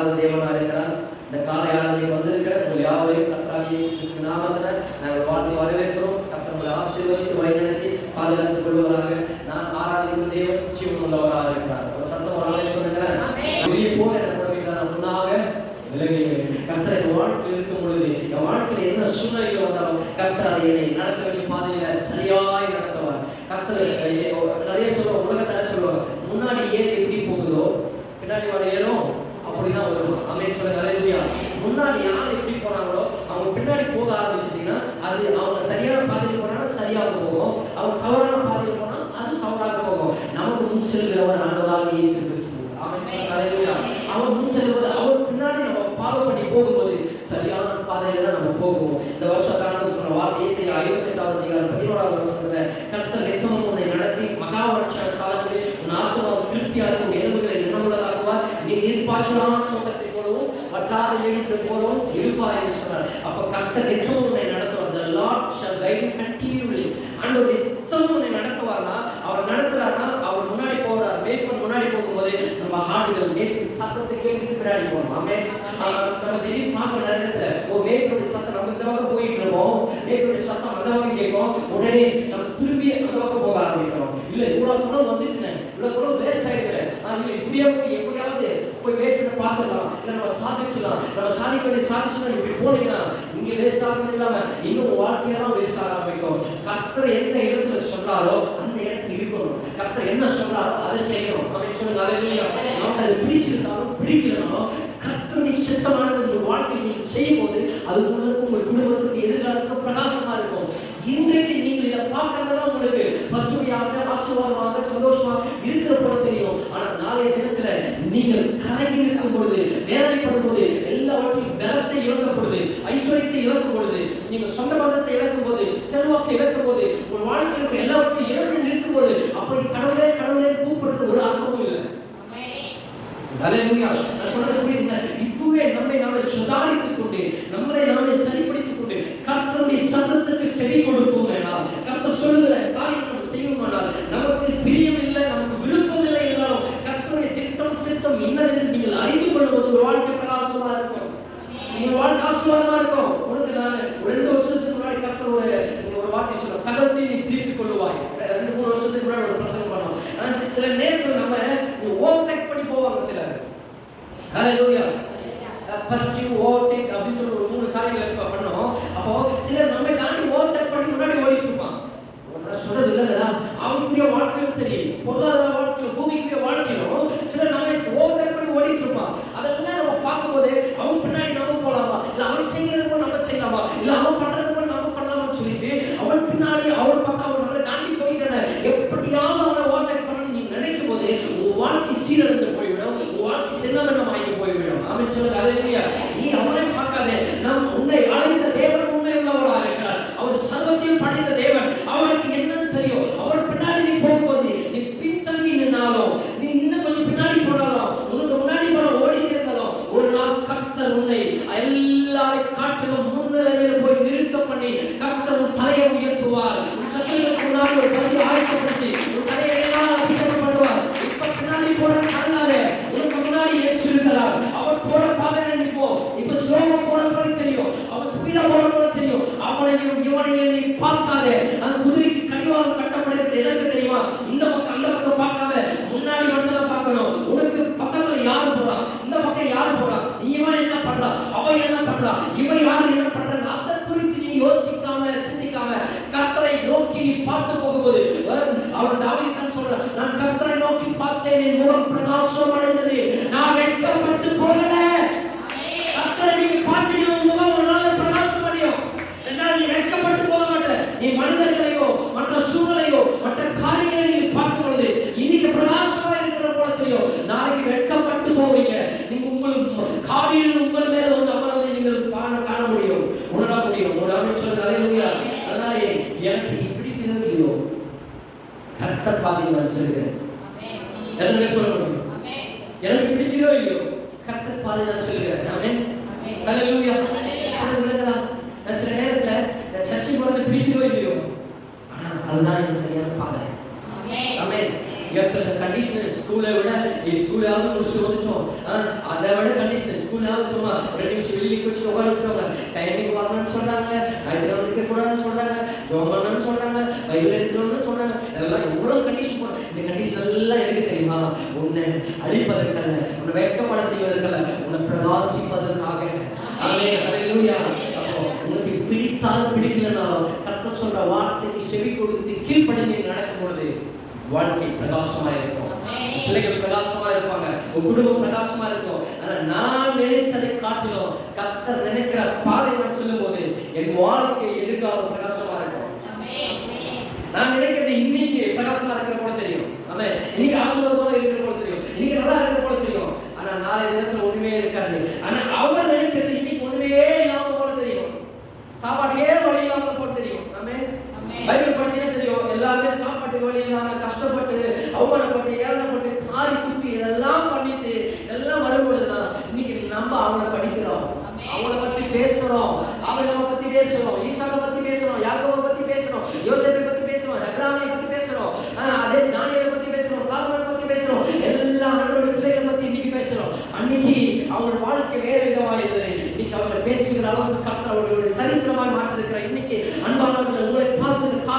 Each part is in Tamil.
மாறாத தேவனா இருக்கிறார். இந்த காலை ஆராதனைக்கு வந்திருக்கிற உங்கள் யாவரையும் இயேசு கிறிஸ்து நாமத்தில் நாங்கள் வாழ்த்து வரவேற்கிறோம். கர்த்தர் உங்களை ஆசீர்வதித்து வழிநடத்தி பாதுகாத்துக் கொள்வதாக நான் ஆராதிக்கும் தேவன் ஜீவன் உள்ளவராக இருக்கிறார். ஒரு சத்தம் ஒரு சொல்லுங்களேன். வெளியே போற எனக்கு நான் முன்னாக விலகுகிறேன் கர்த்தர் என் வாழ்க்கையில் இருக்கும் பொழுது என் வாழ்க்கையில் என்ன சூழ்நிலைகள் வந்தாலும் கர்த்தர் அதை என்னை நடத்த வேண்டிய பாதையில சரியாய் நடத்துவார். கர்த்தர் நிறைய சொல்லுவோம் உலகத்தார சொல்லுவாங்க முன்னாடி ஏறி எப்படி போகுதோ பின்னாடி வர ஏறும். அப்படிதான் வரும். அமைச்சர் சொல்லுங்க அலையா முன்னாடி யார் எப்படி போனாங்களோ அவங்க பின்னாடி போக ஆரம்பிச்சிட்டீங்கன்னா அது அவங்க சரியான பாதையில் போனாலும் சரியாக போகும். அவங்க தவறான பாதையில் போனால் அது தவறாக போகும். நமக்கு முன் செல்கிறவர் ஆண்டவராக இயேசு கிறிஸ்து. ஆமென் அலையா அவர் முன் செல்வது அவர் பின்னாடி நம்ம ஃபாலோ பண்ணி போகும்போது சரியான பாதையில தான் நம்ம போகும். இந்த வருஷம் காரணம் சொன்ன வார்த்தை இசை ஐம்பத்தி எட்டாவது அதிகாரம் பதினோராவது வருஷத்துல கர்த்தர் நித்தமும் உன்னை நடத்தி மகா வருஷ காலத்தில் உன் ஆத்மாவை திருப்தியாக உன் எலும்புகளை இருப்பார் என்று சொன்னார் அப்ப கர்த்தர் நித்தமும் உன்னை நடத்துவார் the Lord shall guide you continually. ஆண்டவர் நித்தமும் உன்னை நடத்துவார்னா அவர் நடத்துறாருன்னா அவர் முன்னாடி போறார் மேய்ப்பன் முன்னாடி போது நம்ம ஹார்டுகள் மேற்கு சத்தத்தை கேட்டு பின்னாடி போகணும். ஆமே நம்ம திடீர்னு பார்க்க நிறைய ஓ மேய்ப்பனுடைய சத்தம் நம்ம இந்த பக்கம் போயிட்டு இருக்கோம். மேய்ப்பனுடைய சத்தம் அந்த பக்கம் கேட்கும். உடனே நம்ம திரும்பி அந்த பக்கம் போக ஆரம்பிக்கிறோம். இல்ல இவ்வளவு குணம் வந்துட்டுனேன் இவ்வளவு குணம் வேஸ்ட் ஆயிடுவேன் ஆஹ் இல்ல இப்படியே போய் எப்படியாவது போய் மேய்ப்பனை பார்த்துடலாம். இல்ல நம்ம சாதிச்சிடலாம். நம்ம சாதிக்க வேண்டிய சாதிச்சுனா இப்படி போனீங்கன்னா இங்க வேஸ்ட் ஆகிறது இல்லாம இன்னும் வாழ்க்கையெல்லாம் வேஸ்ட் ஆக ஆரம்பிக்கும். கர்த்தர் எந்த இடத்துல சொல்றாரோ அந்த இடத்துல இருக்கணும். கர்த்தர் என்ன சொல்றாரோ அதை செய்யணும். அப்படின்னு சொல்லுங்க அலையிலையா அதை அது பிடிச்சிருந்தாலும் பிடிக்கலனாலும் கர்த்தருடைய சித்தமானது உங்கள் வாழ்க்கையில் நீங்கள் செய்யும் போது அது உங்களுக்கு உங்கள் குடும்பத்துக்கு எதிர்காலத்துக்கு பிரகாசமா இருக்கும். இன்றைக்கு நீங்கள் இதை பார்க்கறதெல்லாம் உங்களுக்கு பசுமையாக ஆசீர்வாதமாக சந்தோஷமா இருக்கிற போல தெரியும். ஆனா நாளைய தினத்துல நீங்கள் கலங்கி இருக்கும் பொழுது வேதனைப்படும் போது எல்லாவற்றையும் பலத்தை இழக்கும் பொழுது ஐஸ்வர்யத்தை இழக்கும் பொழுது நீங்கள் சொந்த பந்தத்தை இழக்கும் போது செல்வாக்கை இழக்கும் போது உங்கள் வாழ்க்கையில் எல்லாவற்றையும் இழந்து நிற்கும் போது அப்படி கடவுளே கடவுளே கூப்பிடுறது ஒரு அர்த்தமும் இல்லை. நான் சொல்றது புரியுதுங்க இப்பவே நம்மை நாமே சுதாரித்துக் கொண்டு நம்மளை நாமே சரிப்படுத்திக் கொண்டு கர்த்தருடைய சத்தத்திற்கு செவி கொடுப்போம் வேணாம் கர்த்தர் சொல்லுகிற காரியம் நம்ம செய்வோமானால் நமக்கு பிரியம் இல்லை நமக்கு விருப்பம் இல்லை என்றாலும் கர்த்தருடைய திட்டம் சித்தம் என்னதென்று நீங்கள் அறிந்து கொள்ளும்போது ஒரு வாழ்க்கை பிரகாசமா இருக்கும். உங்க வாழ்க்கை ஆசீர்வாதமா இருக்கும். உனக்கு நான் ரெண்டு வருஷத்துக்கு முன்னாடி கர்த்தர் ஒரு ஒரு வார்த்தை சொல்ல சகலத்தையும் நீ திருப்பி கொள்ளுவாய் ரெண்டு மூணு வருஷத்துக்கு முன்னாடி ஒரு பிரசங்கம் பண்ணோம். சில நேரம் நம்ம ஓவர்டேக் பண்ணி போவாங்க சிலர் ஹalleluya பர்சியூ ஓவர்டேக் அப்படின்னு சொல்லி ஒரு மூணு காரியங்கள் இப்போ பண்ணோம். அப்போ சிலர் நம்மை தாண்டி ஓவர்டேக் பண்ணி முன்னாடி ஓடிட்டு இருப்பான் நான் சொல்றது இல்லைடா. அவனுக்குரிய வாழ்க்கையும் சரி. பொருளாதார வாழ்க்கையிலும் பூமிக்குரிய வாழ்க்கையிலும் சிலர் நம்மை ஓவர்டேக் பண்ணி ஓடிட்டு இருப்பான் அதெல்லாம் நம்ம பார்க்கும்போது அவன் பின்னாடி நம்ம போலாமா? இல்லை அவன் செய்யறது நம்ம செய்யலாமா? இல்லை அவன் பண்றது நம்ம பண்ணலாமான்னு சொல்லிட்டு அவன் பின்னாடி அவன் பக்கம் அவன் நம்மளை தாண்டி போயிட்டான. எப்படியாவது அவனை ஓவர்டேக் பண்ணணும்னு நீ நினைக்கும் போது உன் வாழ்க்கை சீரழிந்து உன் வாழ்க்கை செல்லமெண்ணம் ஆகி போய்விடும் அவன் சொல்லுங்க அலையா நீ அவனை பார்க்காதே நாம் உன்னை அழைத்த தேவன் உண்மை உள்ளவராக இருக்கிறார் அவர் சர்வத்தையும் படைத்த தேவன் அவருக்கு என்னன்னு தெரியும் அவர் பின்னாடி நீ போகும்போது நீ பின்தங்கி நின்னாலும் நீ இன்னும் கொஞ்சம் பின்னாடி போனாலும் உனக்கு முன்னாடி போன ஓடிட்டு இருந்தாலும் ஒரு நாள் கர்த்தர் உன்னை எல்லாரை காட்டிலும் முன்னிலையில் போய் நிறுத்தம் பண்ணி கர்த்தர் உன் தலையை உயர்த்துவார் உன் சத்திரத்துக்கு முன்னாடி ஒரு பரிசு ஆயத்தப்படுத்தி உன் தலையை எல்லாம் அபிஷேகம் பண்ணுவார் இப்ப பின்னாடி போற கல்லாரு உனக்கு முன்னாடி இயேசு இருக்கிறார் அவர் போற பாதையில நீ போ இப்ப ஸ்லோவா போற மாதிரி தெரியும் அவன் ஸ்பீடா போற போல தெரியும் அவனையும் இவனையும் நீ பார்க்காதே அந்த குதிரைக்கு கடிவாளம் கட்டப்படுகிறது எதற்கு தெரியுமா இந்த பக்கம் அந்த பக்கம் பார்க்காம முன்னாடி மட்டும் தான் பார்க்கணும் உனக்கு பக்கத்துல யாரு போறா இந்த பக்கம் யாரு போறா இவன் என்ன பண்றா அவன் என்ன பண்றா இவன் யாரு என்ன பண்றான் அதை குறித்து நீ யோசிக்காம சிந்திக்காம கர்த்தரை நோக்கி நீ பார்த்து போகும்போது வரும் அவன் தாவீது தான் சொல்றான் நான் கர்த்தரை நோக்கி பார்த்தேன் என் முகம் பிரகாசம் அடைந்தது நான் வெட்கப்பட்டு போகல கர்த்தரை நீ பார்த்தீங்க உன் முகம் ஒரு நாள் பிரகாசம் அடையும் என்றால் நீ வெட்கப்பட்டு போக மாட்ட நீ மனிதர்களையோ மற்ற சூழலையோ மற்ற காரியங்களை நீ பார்க்கும் பொழுது இன்னைக்கு பிரகாசமா இருக்கிற போல தெரியும் நாளைக்கு வெட்கப்பட்டு போவீங்க நீங்க உங்களுக்கு காரியம் உங்கள் மேல வந்து அமர்வதை நீங்கள் காண காண முடியும் உணர முடியும். ஒரு அமைச்சர் அலையிலுயா! அதனால எனக்கு இப்படி இல்லையோ கர்த்தர் பாதையில் நான் செல்கிறேன். எத்தனை சொல்ல முடியும்? எனக்கு பிடிக்கிறதோ இல்லையோ? கர்த்தர் பாதையில் நான் செல்கிறேன். விளங்குதா? நான் சில நேரத்துல வந்து பிடிக்கிறதோ இல்லையோ? ஆனா அதுதான் எனக்கு சரியான பாதை. ஆமென் கண்டிஷன் ஸ்கூலை விட ஸ்கூலாவது முடிச்சு வந்துட்டோம் ஆனா, அதை விட கண்டிஷன் ஸ்கூலாவது சும்மா ரெண்டு நிமிஷம் வெளியே வச்சு உட்கார வச்சுருவாங்க டைமிங் வரணும்னு சொல்றாங்க அடுத்த நிற்க கூடாதுன்னு சொல்றாங்க ஜோமன்னு சொல்றாங்க பைபிள் எடுக்கணும்னு சொன்னாங்க இதெல்லாம் எவ்வளோ கண்டிஷன் போடுறாங்க இந்த கண்டிஷன் எல்லாம் எதுக்கு தெரியுமா உன்னை அழிப்பதற்கல்ல உன்னை வெக்கப்பட செய்வதற்கல்ல உன்னை பிரகாசிப்பதற்காக ஆமென் அலையிலூயா உனக்கு பிடித்தாலும் பிடிக்கலனாலும் கத்த சொல்ற வார்த்தைக்கு செவி கொடுத்து கீழ்ப்படிந்து நடக்கும் பொழுது வாழ்க்கை பிரகாசமா இருக்கும். பிள்ளைகள் பிரகாசமா இருப்பாங்க. உன் குடும்பம் பிரகாசமா இருக்கும். ஆனா நான் நினைத்ததை காட்டிலும் கத்தர் நினைக்கிற பாதை சொல்லும் போது என் வாழ்க்கை எதிர்காலம் பிரகாசமா இருக்கும். நான் நினைக்கிறது இன்னைக்கு பிரகாசமா இருக்கிற போல தெரியும். ஆமா இன்னைக்கு ஆசிரியர் போல இருக்கிற போல தெரியும். இன்னைக்கு நல்லா இருக்கிற போல தெரியும். ஆனா நாளை தினத்துல ஒண்ணுமே இருக்காது. ஆனா அவர் நினைக்கிறது இன்னைக்கு ஒண்ணுமே இல்லாம போல தெரியும். சாப்பாட்டுக்கே வழி இல்லாம போல தெரியும்? ஆமே பைபிள் படிச்சே தெரியும் எல்லாருமே சாப்பாட்டுக்கு வழி இல்லாம கஷ்டப்பட்டு அவமானப்பட்டு ஏளனப்பட்டு காரி துப்பி இதெல்லாம் பண்ணிட்டு எல்லாம் வரும்பொழுதுதான் இன்னைக்கு நம்ம அவங்கள படிக்கிறோம். அவங்கள பத்தி பேசுறோம். அவங்கள பத்தி பேசுறோம். ஈசாவை பத்தி பேசுறோம். யாக்கோவை பத்தி பேசுறோம். யோசேப்பை பத்தி பேசுறோம். அப்ராமை பத்தி பேசுறோம். ஆஹ் அதே தானியலை பத்தி பேசுறோம். சாப்பாடு பத்தி பேசுறோம். எல்லா ஆண்டவருடைய பிள்ளைகளை பத்தி இன்னைக்கு பேசுறோம். அன்னைக்கு அவங்களோட வாழ்க்கை வேற விதமா இருந்தது. இன்னைக்கு அவங்க பேசுகிற அளவுக்கு கர்த்தர் அவர்களுடைய சரித்திரமாய் மாற்றிருக்கிறார். இன்னைக்கு அன்பானவர்கள் உங்களை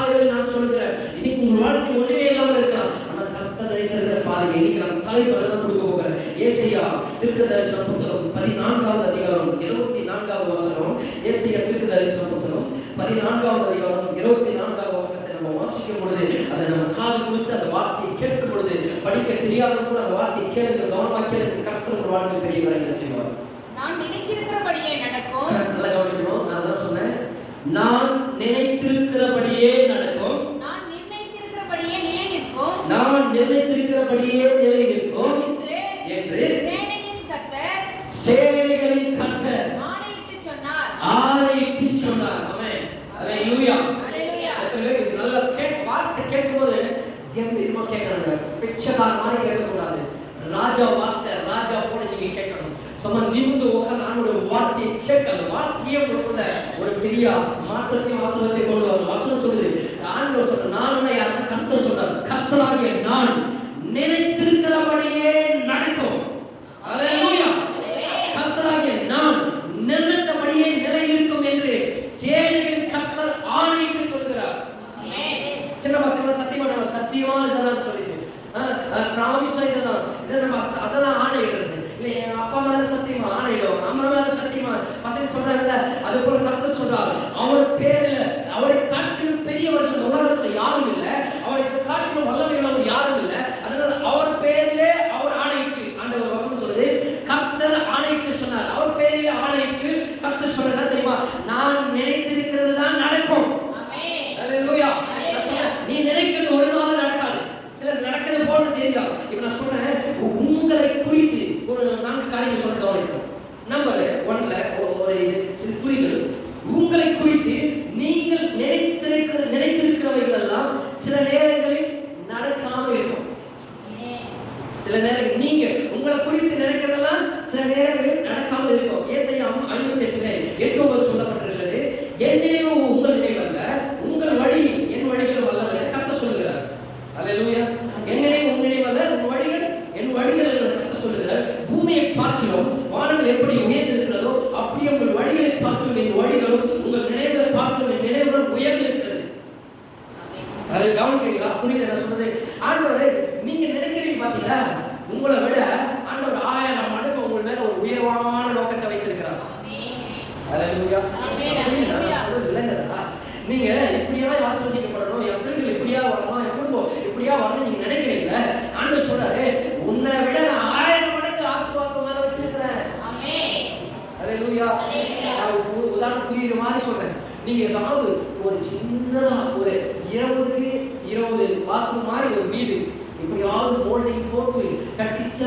காலையில் நான் சொல்கிறேன் இன்னைக்கு உங்கள் வாழ்க்கை ஒண்ணுமே இல்லாமல் இருக்கலாம். ஆனா கர்த்தர் நினைத்திருக்கிற பாதை இன்னைக்கு நான் தலைவர் தான் கொடுக்க போகிறேன். ஏசையா தீர்க்க தரிசன புத்தகம் பதினான்காவது அதிகாரம் இருபத்தி நான்காவது வசனம். ஏசையா தீர்க்க தரிசன புத்தகம் பதினான்காவது அதிகாரம் இருபத்தி நான்காவது வசனத்தை நம்ம வாசிக்கும் பொழுது அதை நம்ம காது கொடுத்து அந்த வார்த்தையை கேட்கும் பொழுது படிக்க தெரியாத கூட அந்த வார்த்தையை கேளுங்க கவனமா கேளுங்க. கர்த்தர் உங்கள் வாழ்க்கை பெரியவர் என்ன செய்வார். நான் நினைத்திருக்கிறபடியே நடக்கும். நல்லா கவனிக்கணும். நான் தான் சொன்னேன். நான் நினைத்திருக்கிறபடியே நடக்கும். நான் நிர்ணயித்திருக்கிறபடியே நிலை நிற்கும். நான் நினைத்திருக்கிறபடியே நிலை நிற்கும். என்று சேனையின் கர்த்தர் சேனைகளின் கர்த்தர் ஆணையிட்டு சொன்னார். ஆணையிட்டு சொன்னார். ஆமென். ஹalleluya. ஹalleluya. இது நல்ல கேட் வார்த்தை கேட்கும்போது கம்பீரமா கேட்கணுங்க பிச்சைக்கார மாதிரி கேட்கக்கூடாது. ராஜா வார்த்தை ராஜா போல நீங்க கேட்கணும். சும்மா நிமிந்து உட்கார்ந்து ஆண்டோட வார்த்தையை அந்த வார்த்தையே உங்களுக்குள்ள ஒரு பெரிய மாற்றத்தையும் வசனத்தை கொண்டு வரும். வசனம் சொல்லுது ஆண்டவர் சொல்ற நான் யாருன்னா கர்த்தர் சொல்றாரு கர்த்தராகிய நான் நினைத்திருக்கிறபடியே நடக்கும். ஹalleluya கர்த்தராகிய நான் நினைத்தபடியே நிலை இருக்கும் என்று சேனையின் கர்த்தர் ஆணையிட்டு சொல்கிறார் சின்ன பசங்க சத்தியம் பண்ண சத்தியமா இதெல்லாம் சொல்லிட்டு ப்ராமிஸா இதெல்லாம் இதை நம்ம ச- அதெல்லாம் ஆணையிடுறது இல்லை என் அப்பா மேல சத்தியமா ஆணையிடும் அம்மா மேல சத்தியமா பசங்க சொல்றாங்கல்ல அது போல கருத்து சொல்றார் அவர் பேர்ல அவரை காட்டிலும் பெரியவர்கள் உலகத்துல யாரும் இல்லை அவரை காட்டிலும் வல்லமை உள்ளவர் யாரும் இல்லை அதனால அவர் பேர்ல அவர் ஆணையிட்டு ஆண்டவர் வசனம் சொல்லுது கர்த்தர் ஆணையிட்டு சொன்னார் அவர் பேரில் ஆணையிட்டு கர்த்தர் சொல்றது என்ன தெரியுமா நான் நினைத்திருக்கிறது தான் நடக்கும் ஆமென் ஹalleluya நான் சொல்றேன், நீ நினைக்கிறது ஒரு நாள் நடக்காது சிலர் நடக்கிறது போல தெரியலாம் இப்ப நான் சொல்றேன் உ- உங்களை குறித்து ஒரு நான்கு காரியங்கள் சொல்ல கவனிக்கணும் நம்பர் ஒன்ல ஒ- ஒரு இது சிறு குறிகள் உங்களை குறித்து நீங்கள் நினைத்திருக்கிற நினைத்திருக்கிறவைகள் எல்லாம் சில நேரங்களில் நடக்காம இருக்கும் சில நேரம் நீங்க உங்களை குறித்து நினைக்கிறதெல்லாம் சில நேரங்களில் நடக்காமல் இருக்கும் ஏசையா ஐம்பத்தி எட்டுல எட்டு ஒன்பது சொல்லப்பட்டிருக்கிறது என் நினைவு உங்கள் நினைவு அல்ல உங்கள் வழி என் வழிகள் அல்ல கத்த சொல்லுகிறார் அல்லேலூயா என் நினைவு உன் நினைவு அல்ல உன் வழிகள் என் வழிகள் அல்ல கத்த சொல்லுகிறார் பூமியை பார்க்கிறோம் வானங்கள் எப்படி உயர்ந்து இருக்கிறதோ அப்படியே உங்கள் வழிகளை பார்க்கும் என் வழிகளும் உங்கள் நினைவுகளை பார்க்கும் என் நினைவுகளும் உயர்ந்து இருக்கிறது அதை கவனிக்கிறீங்களா புரியுது நான் சொல்றது ஆண்டவரே நீங்க நினைக்கிறீங்க பாத்தீங்களா உங்களை விட ஆண்டவர் ஆயிரம் மடங்கு உங்கள் மேல ஒரு உயர்வான நோக்கத்தை வைத்திருக்கிறார் ஹalleluya ஆமென், அப்படின்னு நான் ஹalleluya. சொல்றது இல்லைங்கிறதா நீங்க இப்படியா ஆசிர்வதிக்கப்படணும் என் பிள்ளைகள் இப்படியா வரணும்? என் குடும்பம் இப்படியா வரணும் நீங்க நினைக்கிறீங்க ஆண்டவர் சொல்றாரு உன்னை விட நான் ஆயிரம் மடங்கு ஆசீர்வாதம் மேல வச்சிருக்கிறேன் ஆமென் ஹalleluya Hallelujah. உதாரணம் புரியுற மாதிரி சொல்றேன். நீங்க ஏதாவது ஒரு சின்னதா ஒரு இருபது இருபது பாத்ரூம் மாதிரி ஒரு வீடு இப்படியாவது மோல்டிங் போட்டு கட்டிச்ச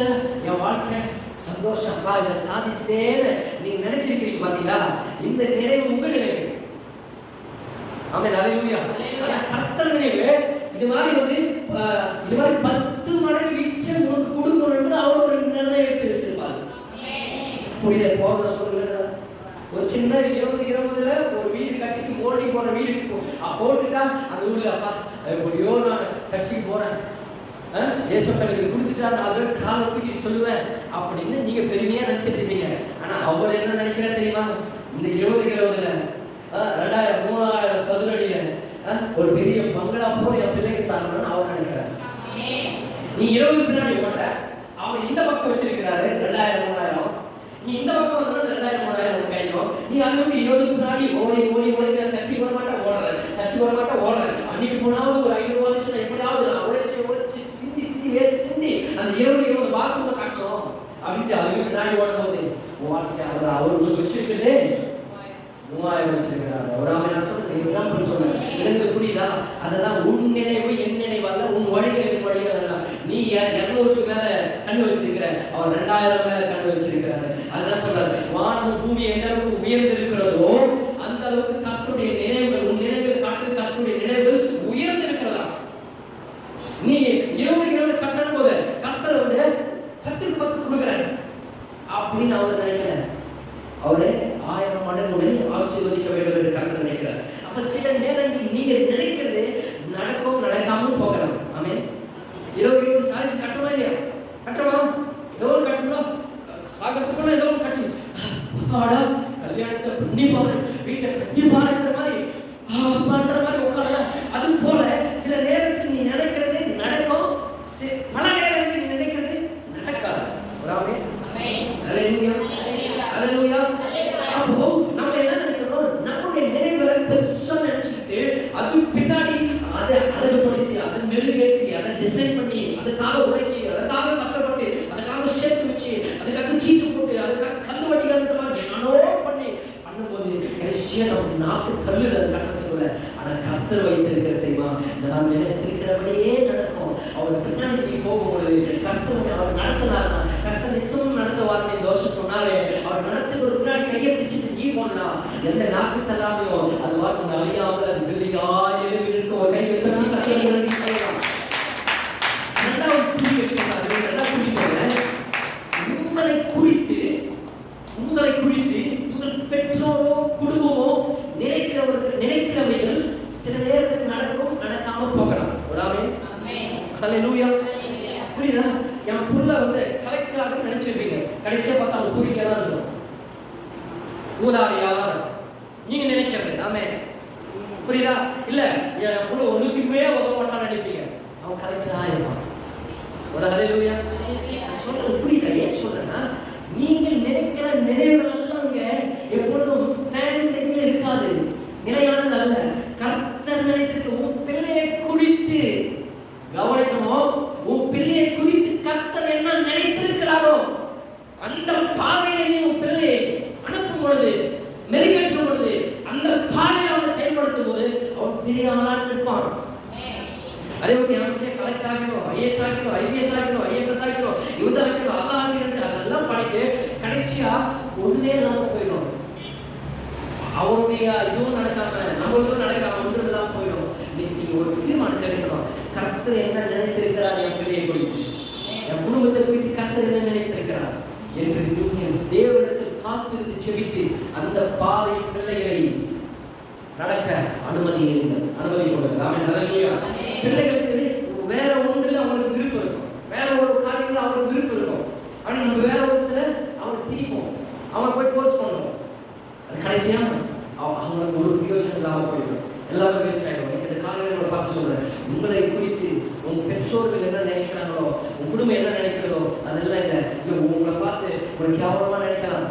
என் வாழ்க்கை சந்தோஷப்பா இதை சாதிச்சிட்டேன்னு நீங்க நினைச்சிருக்கிறீங்க பாத்தீங்களா? இந்த நினைவு உங்க நினைவு ஹalleluya. Hallelujah. கர்த்தர் நினைவு இது மாதிரி வந்து இது மாதிரி பத்து மடங்கு விற்று உனக்கு கொடுக்கணும்னு அவர் ஒரு நிர்ணயித்து வச்சிருப்பாரு. புரியுத? போக சொல்லுங்க ஒரு சின்ன இருபது இருபதுல ஒரு வீடு கட்டிட்டு மோல்டி போற வீடு இருக்கும். போட்டுட்டா அந்த ஊர்ல அப்பா எப்படியோ நான் சர்ச்சுக்கு போறேன். ஏசப்பா எனக்கு கொடுத்துட்டா நாலு பேர் சொல்லுவேன் அப்படின்னு நீங்க பெருமையா நினைச்சிட்டு இருப்பீங்க. ஆனா அவர் என்ன நினைக்கிறார் தெரியுமா? இந்த இருபது இருபதுல ரெண்டாயிரம் மூணாயிரம் சதுரடியில அஹ், ஒரு பெரிய பங்களா போய் என் பிள்ளைக்கு தரணும்னு அவர் நினைக்கிறார். நீ இருபது பின்னாடி ஓட்ட அவர் இந்த பக்கம் வச்சிருக்கிறாரு ரெண்டாயிரம் மூணாயிரம் நீ இந்த பக்கம் வந்தா ரெண்டாயிரம் மூணாயிரம் கிடைக்கும். நீ அதை விட்டு இருபது பின்னாடி ஓடி ஓடி ஓடி சர்ச்சை போட மாட்டேன் ஓடுற. சர்ச்சை போட மாட்டேன் ஓடுற. அன்னைக்கு போனாலும் ஒரு ஐநூறு வருஷம் எப்படியாவது உழைச்சி உழைச்சி சிந்தி வேறு சிந்தி அந்த இருபது இருபது பாத்ரூம்ல காட்டணும் அப்படின்ட்டு அவங்க நாய் ஓடும் போது வாழ்க்கை அவர் அவர் உங்களுக்கு வச்சிருக்குதே. மூவாயிரம் வச்சிருக்கிறார். ஒரு நான் சொல்றேன் எக்ஸாம்பிள் சொல்றேன் எனக்கு புரியுதா அதெல்லாம் உன் நினைவு என் நினைவு அல்ல உன் வழிகள் என் வழிகள் அல்ல நீ இருநூறுக்கு மேல கண்ணு வச்சிருக்கிற. அவர் ரெண்டாயிரம் மேல கண்ணு வச்சிருக்கிறாரு. அதான் சொல்றாரு வானம் பூமி உயர்ந்து இருக்கிறதோ அந்த அளவுக்கு கர்த்தருடைய நினைவுகள் உன் நினைவுகள் காட்டு கர்த்தருடைய நினைவுகள் உயர்ந்து இருக்கிறதா நீ இருபது இருபது கட்டணும் போது கர்த்தர் வந்து பத்துக்கு பத்து கொடுக்குறாரு அப்படின்னு அவர் நினைக்கல அவரே ஆயிரம் மடங்குடன் ஆசீர்வதிக்க வேண்டும் என்று கர்த்தர் நினைக்கிறார் அப்ப சில நேரங்களில் நீங்க நினைக்கிறது நடக்கும் நடக்காமல் போகலாம் ஆமே இருபது இருபது சாரிச்சு கட்டணுமா இல்லையா கட்டவா ஏதோ ஒரு கட்டணும் சாகிறதுக்குள்ள ஏதோ ஒரு கட்டணும் ஆடா கல்யாணத்தை பண்ணி பாரு வீட்டை கட்டி பாருன்ற மாதிரி பண்ற மாதிரி உட்கார்ல அது போல சில நேரத்தில் நீ நினைக்கிறது நடக்கும் சி- பல நேரங்களில் நீ நினைக்கிறது நடக்காது ராமே அல்லேலூயா அல்லேலூயா அப்போ நம்ம என்ன நினைக்கிறோம் நம்முடைய நினைவுகளை பெருசா நினைச்சிட்டு அது பின்னாடி அதை அழகுபடுத்தி அதை மெருகேற்றி அதை டிசைன் பண்ணி அதுக்காக உழைச்சி அதுக்காக கஷ்டப்பட்டு அதுக்காக சேர்த்து வச்சு அதுக்காக சீட்டு போட்டு அதுக்காக கல்லு வட்டிகள் என்னோ பண்ணி பண்ணும்போது கடைசியா நம்ம நாக்கு தள்ளுது அது கட்டத்துக்குள்ள ஆனா கத்தர் வைத்திருக்கிற தெரியுமா? நாம் நினைத்திருக்கிறபடியே நடக்கும். அவர் பின்னாடி நீ போகும்பொழுது கர்த்தர் அவர் நடத்தினார்னா கர்த்தர் நித்தமும் நடத்துவார் நீ தோஷம் சொன்னாலே அவர் நடத்துக்கு ஒரு பின்னாடி கையை பிடிச்சிட்டு நீ போனா எந்த நாக்கு தள்ளாமையோ அது வாட்டு அழியாமல் அது பில்லிங்கா எழுதி நிற்கும் ஒரு கை எடுத்து கர்த்தர் நீ செய்யலாம் ரெண்டாவது புள்ளி வச்சிருக்காரு ரெண்டாவது புள்ளி சொல்றேன் உங்களை குறித்து உங்களை குறித்து உங்கள் பெற்றோரோ குடும்பமோ நினைக்கிறவர்கள் நினைக்கிறவைகள் சில நேரத்தில் நடக்கும் நடக்காம போகலாம் உடாமே ஹalleluya புரியுதா என் புள்ள வந்து கலெக்டராக நினைச்சிருப்பீங்க கடைசியா பார்த்தா அவங்க குறிக்க தான் இருக்கும் ஊதாரியார் நீங்க நினைக்கிறது ஆமே புரியுதா? இல்ல எவ்வளவு புள்ள உதவ மாட்டான்னு நினைப்பீங்க. அவன் கலெக்டரா இருப்பான். ஒரு ஹalleluya சொல்றது புரியல ஏன் சொல்றேன்னா நீங்கள் நினைக்கிற நினைவுகள் எல்லாம் எப்பொழுதும் ஸ்டாண்டிங்ல இருக்காது. நிலையானது அல்ல கர்த்தர் நினைத்து உன் பிள்ளையை குறித்து கவனிக்கணும் உன் பிள்ளையை குறித்து கர்த்தர் என்ன நினைத்திருக்கிறாரோ அந்த பாதையில நீ உன் பிள்ளையை அனுப்பும் பொழுது மெருகேற்றும் பொழுது அந்த பாதையை அவன் செயல்படுத்தும் போது அவன் பெரிய ஆளாக இருப்பான் அதே மாதிரி நமக்கு கலெக்டர் ஆகணும் ஆகணும் ஐபிஎஸ் ஆகணும் ஐஎஃப்எஸ் ஆகணும் யுவத ஆகணும் அதான் ஆகணும் அதெல்லாம் பண்ணிட்டு கடைசியா ஒண்ணே இல்லாம போயிடும். அவருடைய இதுவும் நடக்காம நம்மளுக்கும் நடக்காம ஒன்றும் இல்லாம போயிடும் நீங்க ஒரு தீர்மானத்தை எடுக்கணும். கர்த்தர் என்ன நினைத்திருக்கிறார் என் பிள்ளையை குறித்து என் குடும்பத்தை குறித்து கர்த்தர் என்ன நினைத்திருக்கிறார்? என்று நீங்கள் தேவனிடத்தில் காத்திருந்து செபித்து அந்த பாதையின் பிள்ளைகளை நடக்க அனுமதி அனுமதி ஹalleluya பிள்ளைகளுக்கு விருப்பம் இருக்கும். வேற ஒரு காரியங்கள் அவருக்கு விருப்பம் இருக்கும். ஆனா நம்ம வேற ஒருத்துல அவங்களுக்கு திரிப்போம் அவன் போய் போஸ்ட் பண்ணுவோம். அது கடைசியா அவ- அவங்களுக்கு ஒரு பிரயோஜனம் இல்லாமல் போயிடும். எல்லாமே வேஸ்ட் ஆகிடும் நீங்க இந்த காலையில பார்த்து சொல்றேன் உங்களை குறித்து உங்க பெற்றோர்கள் என்ன நினைக்கிறாங்களோ உங்க குடும்பம் என்ன நினைக்கிறதோ அதெல்லாம் இல்லை. இல்லை உங்களை பார்த்து ஒரு கேவலமா நினைக்கலாம்.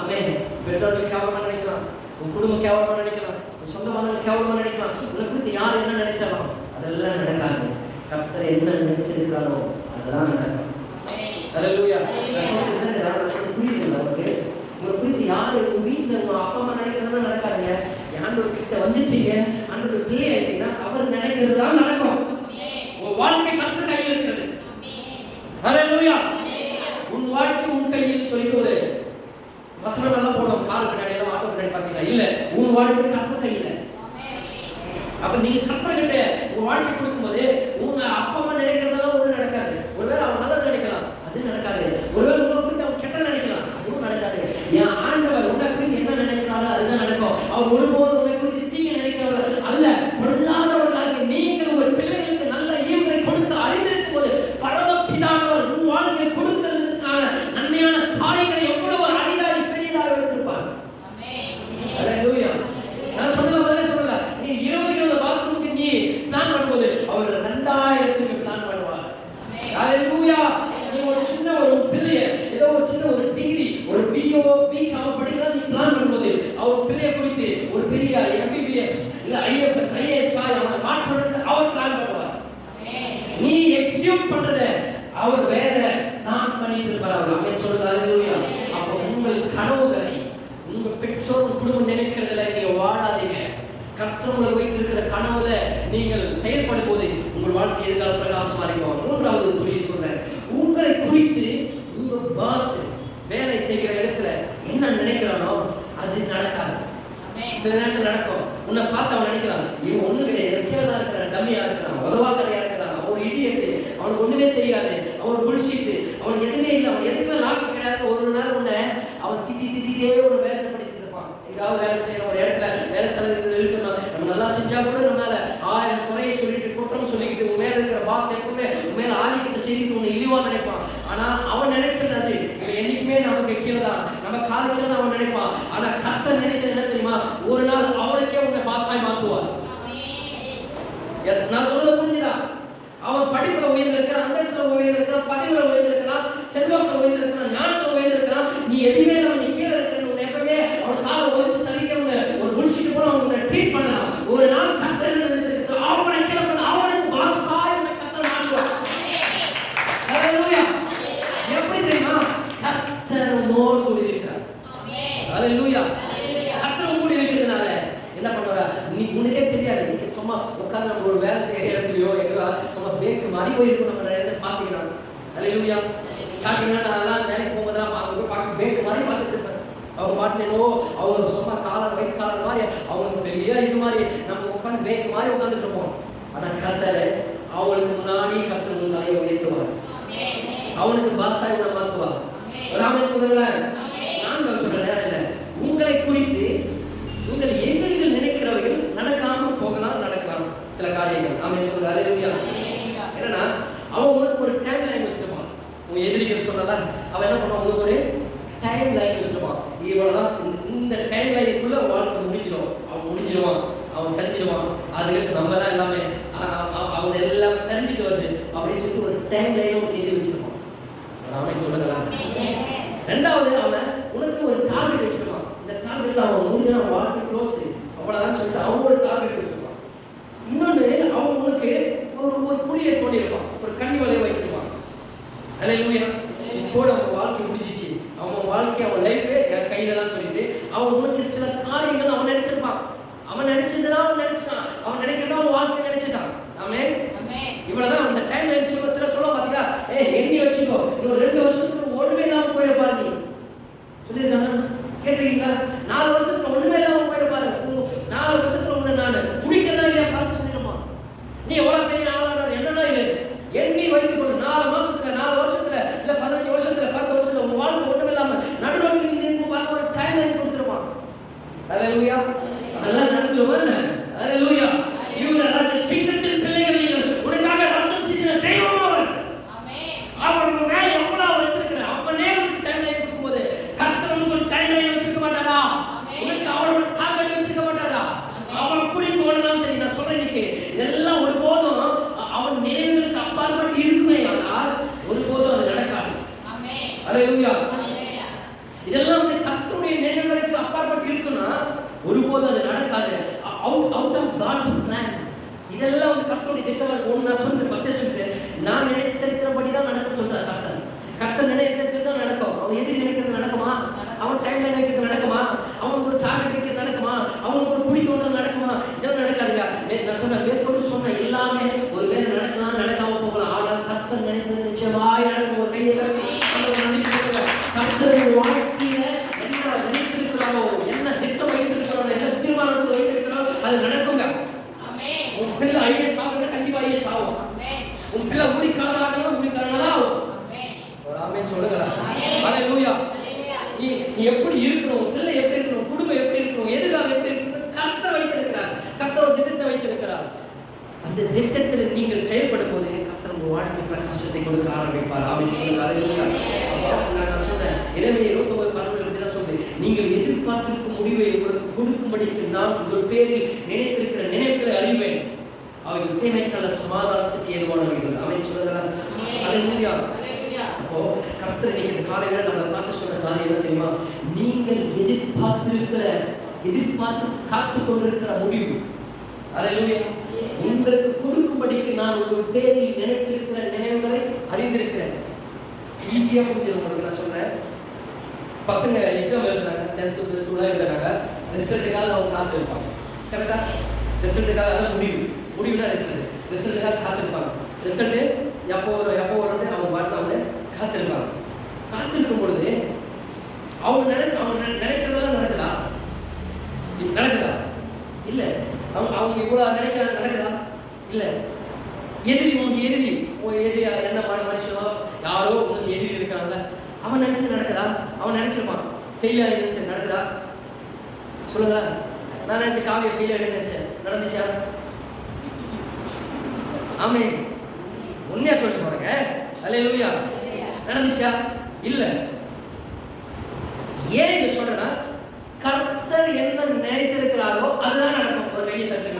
ஆமே பெற்றோர்கள் கேவலமாக நினைக்கலாம். உன் குடும்பம் கேவலமாக நினைக்கலாம். உன் சொந்தமானவர்கள் கேவலமாக நினைக்கலாம். உங்களை குறித்து யார் என்ன நினைச்சாலும் அதெல்லாம் நடக்காது. கர்த்தர் என்ன நினைச்சிருக்கிறாரோ அதெல்லாம் நடக்கும் புரியுதுங்களா உங்களுக்கு? உங்களை குறித்து யார் உங்க வீட்டுல உங்க அப்பா அம்மா நினைக்கிறதெல்லாம் நடக்காதுங்க. ஆண்டவர் கிட்ட வந்துட்டீங்க ஆண்டவர் பிள்ளை ஆயிட்டீங்கன்னா அவர் நினைக்கிறது தான் நடக்கும். உன் வாழ்க்கை கர்த்தர் கையில் இருக்கிறது. ஹalleluya உன் வாழ்க்கை உன் கையில் சொல்லிட்டு ஒரு வசனம் எல்லாம் போடுவோம் கார் பின்னாடி எல்லாம் ஆட்டோ பின்னாடி பார்த்தீங்கன்னா இல்ல உன் வாழ்க்கை கர்த்தர் கையில. அப்ப நீங்க கர்த்தர் கிட்ட உங்க வாழ்க்கை கொடுக்கும்போது உங்க அப்பா அம்மா நினைக்கிறதெல்லாம் ஒண்ணு நடக்காது ஒருவேளை அவன் நல்லது நினைக்கலாம் அது நடக்காது ஒருவேளை உங்களை குறித்து அவன் கெட்ட நினைக்கலாம் அதுவும் நடக்காது என் ஆண்டவர் உன்னை குறித்து என்ன நினைக்கிறாரோ அதுதான் நடக்கும் அவர் ஒருபோதும் உன்னை குறித்து தீங்க நினைக்கிறவர் அல்ல பொல்லாதவர்களாக நீங்கள் உங்கள் பிள்ளைகளுக்கு நல்ல ஈவுகளை கொடுத்து அறிந்திருக்கும் போது வீக் அவன் படிக்கலாம் பண்ணும்போது அவர் பிள்ளையை குறித்து ஒரு பெரிய எம்பிபிஎஸ் இல்ல ஐஎஃப்எஸ் ஐஏஎஸ் அவனை மாற்றணும்னு அவர் பிளான் பண்ணுவார். நீ எக்ஸிக்யூட் பண்றத அவர் வேற நான் பண்ணிட்டு இருப்பார் அவர் அமேன் சொல்றது அல்லேலூயா அப்போ உங்கள் கனவுகளை உங்க பெற்றோர் குடும்பம் நினைக்கிறதுல நீங்க வாழாதீங்க. கர்த்தர் உங்களை வைத்திருக்கிற கனவுல நீங்கள் செயல்படும் போது உங்கள் வாழ்க்கை எதிர்கால பிரகாசமா இருக்கும் மூன்றாவது துணியை சொல்றேன். உங்களை குறித்து உங்க பாஸ் வேலை செய்கிற இடத்துல என்ன நினைக்கிறானோ அது நடக்காது. சில நேரத்தில் நடக்கும். உன்னை பார்த்து அவன் நினைக்கிறான் இவன் ஒண்ணு கிடையாது. கீழே இருக்கிறான் டம்மியா இருக்கிறான் உதவாக்கரையா இருக்கிறான் அவன் ஒரு இடியட்டு அவனுக்கு ஒண்ணுமே தெரியாது. அவன் புல்ஷீட்டு அவனுக்கு எதுவுமே இல்லை. அவன் எதுவுமே லாக்கி கிடையாது. ஒரு நாள் உன்னை அவன் திட்டி திட்டிட்டே ஒரு வேலை படிச்சுட்டு இருப்பான். எங்காவது வேலை செய்யணும் ஒரு இடத்துல வேலை ஸ்தலத்தில் இருக்கணும் நம்ம நல்லா செஞ்சா கூட நம்ம மேல ஆயிரம் குறையை சொல்லிட்டு மேல இருக்கிற பாஸ் எப்பவுமே மேல ஆதிக்கத்தை செய்திட்டு உன்னை இழிவா நினைப்பான். ஆனா அவன் நினைக்கிறது அது. என்னைக்குமே நமக்கு கீழே நம்ம காலுக்கு தான் அவன் நினைப்பான். ஆனா கர்த்தர் நினைத்தது என்ன தெரியுமா? ஒரு நாள் அவனுக்கே உன்னை பாஸாய் மாத்துவார். நான் சொல்றது புரிஞ்சுதா? அவன் படிப்புல உயர்ந்திருக்கிறான் அந்தஸ்துல உயர்ந்திருக்கிறான் பதவியில உயர்ந்திருக்கிறான் செல்வாக்குல உயர்ந்திருக்கிறான் ஞானத்துல உயர்ந்திருக்கிறான். நீ எதுவுமே நம்ம நீ கீழே இருக்கிற எப்பவுமே அவன் காலை ஒழிச்சு தள்ளிக்க உன்னை ஒரு புடிச்சிட்டு போல அவனை ட்ரீட் பண்ணலாம் ஒரு நாள் கத்தர் நினைத்திருக்கு அவனை கீழே பண்ண அவனுக்கு பாஸாய் உன்னை கத்தர் மாற்றுவான் ஹalleluya எப்படி தெரியுமா கத்தர் உன்னோடு கூட இருக்கிறார் ஆமென் ஹalleluya ஹalleluya கர்த்தர் உங்களோட இருக்கிறதுனால என்ன பண்ணுவாரா நீ உனக்கே தெரியாது நீங்க சும்மா உட்கார்ந்து நம்ம ஒரு வேலை செய்யற இடத்துலயோ எங்கோ சும்மா போய் இருக்கும் நம்ம நிறைய இடத்துல பாத்தீங்கன்னா ஹalleluya நான் எல்லாம் வேலைக்கு போகும்போதெல்லாம் பார்த்து பார்க்க பேக்கு மாதிரி பார்த்துட்டு இருப்பேன். அவங்க பாட்டுனோ அவங்க சும்மா காலர் வெயிட் காலர் மாதிரி அவங்க பெரிய இது மாதிரி நம்ம உட்காந்து பேக்கு மாதிரி உட்காந்துட்டு இருப்போம். ஆனா கத்தர் அவளுக்கு முன்னாடி கத்தர் உன் தலையை உயர்த்துவார். அவனுக்கு பாசாய் உன்னை மாத்துவார். ராமன் சொல்லல நான் சொல்ற நேரம் இல்லை. உங்களை குறித்து உங்கள் எதிரிகள் நினைக்கிறவர்கள் நடக்காம போகலாம் நடக்கலாம். சில காரியங்கள். ஆமென் சொல்லுங்க என்னன்னா அவன் உனக்கு ஒரு டைம் லைன் வச்சிருப்பான். உன் எதிரிகள் சொல்லல அவன் என்ன பண்ணுவான்? உனக்கு ஒரு டைம் லைன் வச்சிருப்பான். இவ்வளவுதான் இந்த- டைம் லைனுக்குள்ள வாழ்க்கை முடிஞ்சிடும். அவன் முடிஞ்சிடுவான் அவன் செஞ்சிடுவான் அதுக்கு நம்ம தான் எல்லாமே அவன் எல்லாம் செஞ்சுட்டு வருது அப்படின்னு சொல்லிட்டு ஒரு டைம் லைனும் எழுதி வச்சிருப்பான். ராமன் சொல்லுங்களா ரெண்டாவது அவன் உனக்கு ஒரு டார்கெட் வச்சிருப்பான். இந்த டார்கெட்ல அவன் முடிஞ்ச வாழ்க்கை க்ளோஸ் அவ்வளவுதான் சொல்லிட்டு அவன் ஒரு டார்கெட் வச்சிருப்பான். இன்னொன்னு அவன் உனக்கு ஒரு ஒரு புளியை தோண்டியிருப்பான் ஒரு கண்ணி வலையை வைத்திருப்பான் அல்லேலூயா இப்போட அவன் வாழ்க்கை முடிஞ்சிச்சு அவன் வாழ்க்கை அவன் லைஃபே என் கையில தான் சொல்லிட்டு அவன் உனக்கு சில காரியங்கள் அவன் நினைச்சிருப்பான். அவன் நினைச்சதுதான் அவன் நினைச்சான். அவன் நினைக்கிறதா அவன் வாழ்க்கை நினைச்சிட்டான். ஆமென் இவ்வளவுதான் அந்த டைம் லைன் சொல்ல சில சொல்ல பாத்தீங்களா? ஏய் எண்ணி வச்சுக்கோ. இன்னும் ரெண்டு வருஷத்துக்கு ஒண்ணுமே இல்லாம போயிட பாருங்க சொல்லியிருக்காங்க கேட்டிருக்கீங்களா? நாலு வருஷத்துல ஒண்ணுமே இல்லாம போயிட பாரு உ- நாலு வருஷத்துல ஒண்ணு நானு முடிக்கிறதா இல்லையா பாருங்க சொல்லிடுமா நீ எவ்வளவு பெரிய ஆளான என்னன்னா இது எண்ணி வைத்துக் கொண்டு நாலு மாசத்துல நாலு வருஷத்துல இல்ல பதினஞ்சு வருஷத்துல பத்து வருஷத்துல உங்க வாழ்க்கை ஒண்ணுமே இல்லாம நடுவில் நீ நின்று பார்க்க ஒரு டைம் லைன் கொடுத்துருப்பான் அல்லேலூயா அதெல்லாம் நடந்துருமா என்ன அல்லேலூயா இவங்க ராஜ சீக்கிரத்தில் பிள்ளைகள் நீங்கள் உனக்காக ரத்தம் சிந்தின தெய்வம் அவர் ஆமென் அவர் உங்க மேல எவ்வளவு வைத்திருக்கிறார் அப்பனே ஒரு டைம் லைன் இருக்கும்போது கர்த்தர் உனக்கு ஒரு டைம் லைன் வச்சிருக்க மாட்டாரா ஆமென். உனக்கு அவர் ஒரு டார்கெட் வச்சிருக்க மாட்டாரா ஆமென். அவன் அப்படி தோணினாலும் சரி நான் சொல்றேன் இன்னைக்கு இதெல்லாம் ஒருபோதும் அ- அவன் நினைவுகளுக்கு அப்பாற்பட்டு இருக்குமே ஆனால் ஒருபோதும் அது நடக்காது ஹalleluya இதெல்லாம் வந்து கர்த்தருடைய நினைவுகளுக்கு அப்பாற்பட்டு இருக்குன்னா ஒருபோதும் அது நடக்காது. Out out of God's plan இதெல்லாம் வந்து கர்த்தருடைய திட்டமா ஒன்று நான் ஃபர்ஸ்டே சொல்லிட்டு நான் நினைத்திருக்கிறபடி தான் நடக்கும் சொல்றார் கர்த்தர். கர்த்தர் நினைத்திருக்கிறது தான் நடக்கும். அவன் எதிரி நினைக்கிறது நடக்குமா? அவன் டைம் லைன் வைக்கிறது நடக்குமா? அவனுக்கு ஒரு டார்கெட் வைக்கிறது நடக்குமா? அவனுக்கு ஒரு குடி தோன்றல் நடக்குமா? இதெல்லாம் நடக்காதுங்க நான் சொன்ன மேற்கொண்டு சொன்ன எல்லாமே ஒரு வேலை நடக்கலாம் நடக்காம போகலாம். ஆனால் கர்த்தர் நினைத்தது நிச்சயமாய் நடக்கும் ஒரு கையை தட்டி ஆண்டவரை நன்றி சொல்லுங்க. கர்த்தர் வாழ்க்கையில என்ன நினைத்திருக்கிறாரோ என்ன திட்டம் வைத்திருக்கிறாரோ என்ன தீர்மானத்தை வைத்திருக்கிறாரோ அது நடக்குங்க ஆமென் உன் பிள்ளை ஐஏஎஸ் ஆகுதுன்னா கண்டிப்பா ஐஏஎஸ் ஆகும் ஆமென் உன் பிள்ளை முடிக்காரன் ஆகணும் முடிக்காரனா தான் ஆகும் ஆமென் ஒரு ஆமென் சொல்லுங்க ஆமென். ஹalleluya ஹalleluya நீ நீ எப்படி இருக்கணும் உன் பிள்ளை எப்படி இருக்கணும் குடும்பம் எப்படி இருக்கணும் எதிர்காலம் எப்படி இருக்கணும் கர்த்தர் வைத்திருக்கிறார் கர்த்தர் ஒரு திட்டத்தை வைத்திருக்கிறார் அந்த திட்டத்தில் நீங்கள் செயல்படும் போது கர்த்தர் உங்கள் வாழ்க்கை பிரகாசத்தை கொடுக்க ஆரம்பிப்பார். ஆமென். சொல்லுங்க ஹalleluya அப்போ நான் சொன்னேன் இறைமையை இருபத்தொன்பது பன்னெண்டு இப்படி தான் சொல்றேன். நீங்கள் எதிர்பார்த்திருக்கும் முடிவை உங்களுக்கு கொடுக்கும்படிக்கு நான் உங்கள் பேரில் நினைத்திருக்கிற நினைவுகளை அறிவேன். அவைகள் தீமைக்கால சமாதானத்துக்கு ஏதுவானவைகள். அவன் சொல்லுகிறார் ஹalleluya ஹalleluya அப்போ கர்த்தர் இன்னைக்கு காலையில நம்ம பார்த்து சொன்ன காரியம் என்ன தெரியுமா? நீங்கள் எதிர்பார்த்திருக்கிற எதிர்பார்த்து காத்து கொண்டிருக்கிற முடிவு. அல்லேலூயா உங்களுக்கு கொடுக்கும்படிக்கு நான் உங்கள் பேரில் நினைத்திருக்கிற நினைவுகளை அறிந்திருக்கிறேன். ஈஸியாக புரிஞ்சிடும் உங்களுக்கு நான் சொல்றேன். பசங்க எக்ஸாம் எழுதுறாங்க டென்த்து ப்ளஸ் டூலாம் எழுதுறாங்க. ரிசல்ட்டுக்காக அவங்க காத்திருப்பாங்க கரெக்டா ரிசல்ட்டுக்காக தான் முடிவு. முடிவுனா ரிசல்ட் ரிசல்ட்டுக்காக காத்திருப்பாங்க ரிசல்ட்டு எப்போ வரும் எப்போ வரும்னு அவங்க மாட்டாமல் காத்திருப்பாங்க காத்திருக்கும் பொழுது அவங்க நினைக்க அவங்க நினைக்கிறதெல்லாம் நடக்குதா இப்ப நடக்குதா இல்ல அவங்க இவ்வளவு நினைக்கிறாங்க நடக்குதா? இல்ல. எதிரி உனக்கு எதிரி. உன் எதிரி என்ன மன மனுஷனோ? யாரோ உனக்கு எதிரி இருக்காங்கல்ல. அவன் நினைச்சு நடக்குதா? அவன் நினைச்சிருப்பான். ஃபெயில் ஆகிட்டு நடக்குதா? சொல்லுங்களேன். நான் நினைச்ச காவியை ஃபெயில் ஆகிட்டு நினைச்சேன் நடந்துச்சா? ஆமே உண்மையா சொல்லிட்டு போறேங்க? அல்லேலூயா. நடந்துச்சா? இல்ல. ஏன் இதை சொல்றேன்னா கர்த்தர் என்ன நினைத்திருக்கிறாரோ அதுதான் நடக்கும். ஒரு கையை தட்டு